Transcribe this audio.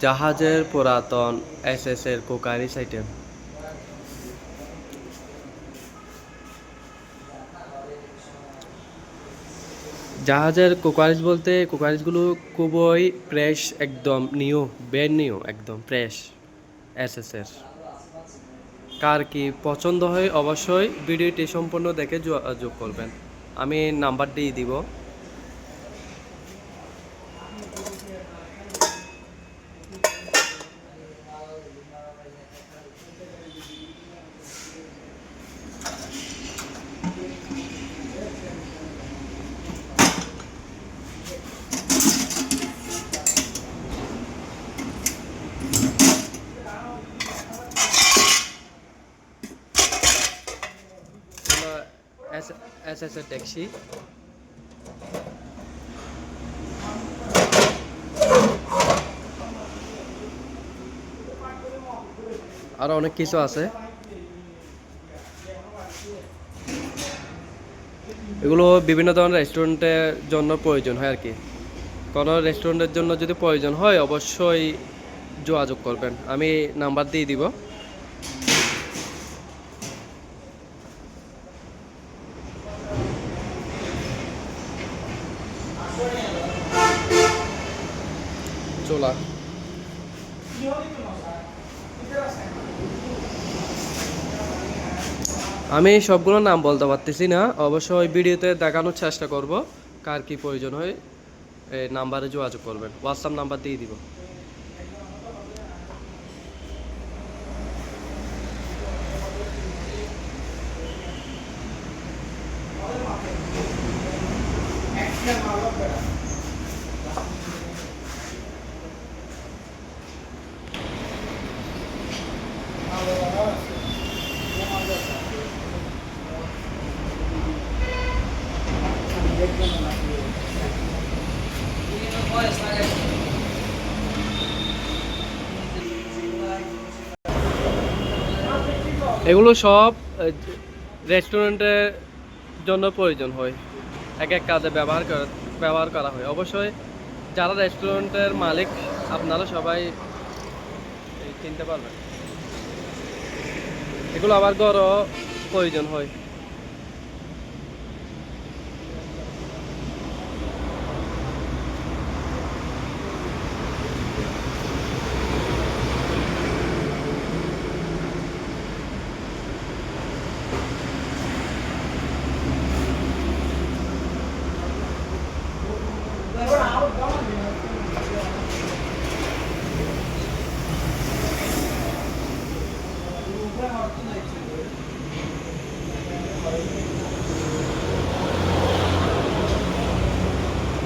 জাহাজের পুরাতন S S এর কোকারিস আইটেম জাহাজের কোকারিস বলতে কোকারিসগুলো খুবই ফ্রেশ একদম নিউ ব্যান্ড নিউ একদম ফ্রেশ এস এস এর কার কি পছন্দ হয় অবশ্যই ভিডিওটি সম্পূর্ণ দেখে যোগ করবেন। আমি নাম্বার দিয়ে দিব। এস এস এস ট্যাক্সি আরও অনেক কিছু আছে। এগুলো বিভিন্ন ধরনের রেস্টুরেন্টের জন্য প্রয়োজন হয় আর কি। কোনো রেস্টুরেন্টের জন্য যদি প্রয়োজন হয়, অবশ্যই যোগাযোগ করবেন। আমি নাম্বার দিয়ে দিব। চোলা। আমি সবগুলোর নাম বলতে পারতেছি না। অবশ্যই ভিডিওতে দেখানোর চেষ্টা করব কার কি প্রয়োজন হয়। এই নাম্বারে যোগাযোগ করবেন। হোয়াটসঅ্যাপ নাম্বার দিয়ে দিব। এগুলো সব রেস্টুরেন্টের জন্য প্রয়োজন হয়। এক এক কাজে ব্যবহার করা ব্যবহার করা হয়। অবশ্যই যারা রেস্টুরেন্টের মালিক, আপনারা সবাই চিনতে পারবেন। এগুলো আবার গরও প্রয়োজন হয়।